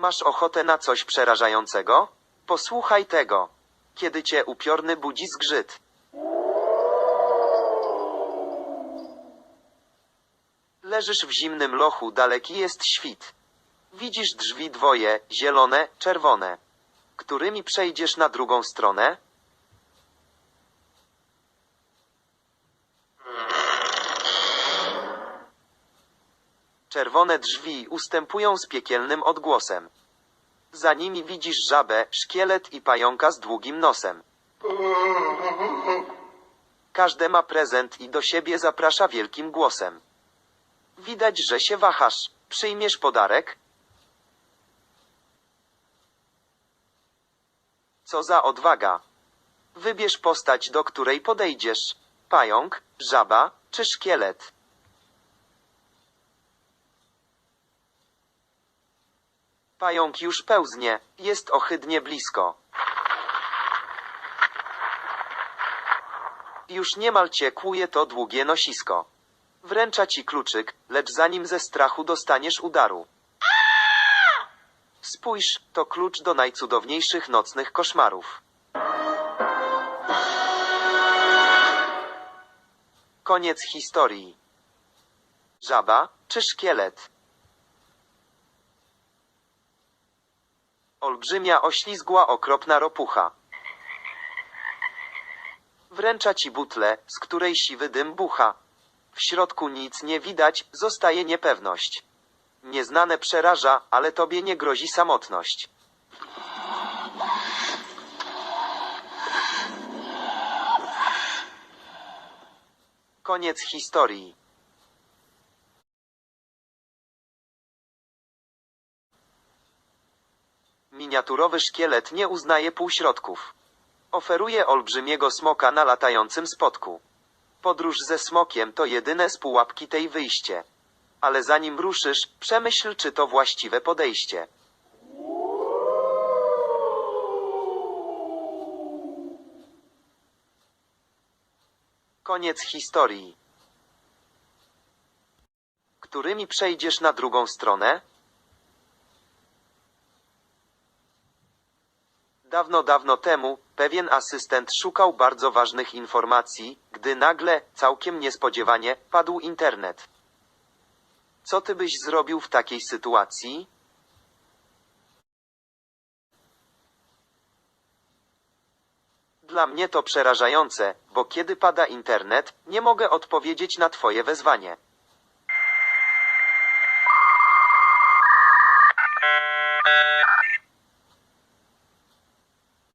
Masz ochotę na coś przerażającego? Posłuchaj tego. Kiedy cię upiorny budzi zgrzyt. Leżysz w zimnym lochu, daleki jest świt. Widzisz drzwi dwoje, zielone, czerwone. Którymi przejdziesz na drugą stronę? Czerwone drzwi ustępują z piekielnym odgłosem. Za nimi widzisz żabę, szkielet i pająka z długim nosem. Każde ma prezent i do siebie zaprasza wielkim głosem. Widać, że się wahasz. Przyjmiesz podarek? Co za odwaga. Wybierz postać, do której podejdziesz. Pająk, żaba czy szkielet. Pająk już pełznie, jest ohydnie blisko. Już niemal cię kłuje to długie nosisko. Wręcza ci kluczyk, lecz zanim ze strachu dostaniesz udaru. Spójrz, to klucz do najcudowniejszych nocnych koszmarów. Koniec historii. Żaba czy szkielet? Olbrzymia oślizgła okropna ropucha. Wręcza ci butlę, z której siwy dym bucha. W środku nic nie widać, zostaje niepewność. Nieznane przeraża, ale tobie nie grozi samotność. Koniec historii. Miniaturowy szkielet nie uznaje półśrodków. Oferuje olbrzymiego smoka na latającym spotku. Podróż ze smokiem to jedyne z pułapki tej wyjście. Ale zanim ruszysz, przemyśl, czy to właściwe podejście. Koniec historii. Którymi przejdziesz na drugą stronę? Dawno, dawno temu, pewien asystent szukał bardzo ważnych informacji, gdy nagle, całkiem niespodziewanie, padł internet. Co ty byś zrobił w takiej sytuacji? Dla mnie to przerażające, bo kiedy pada internet, nie mogę odpowiedzieć na twoje wezwanie.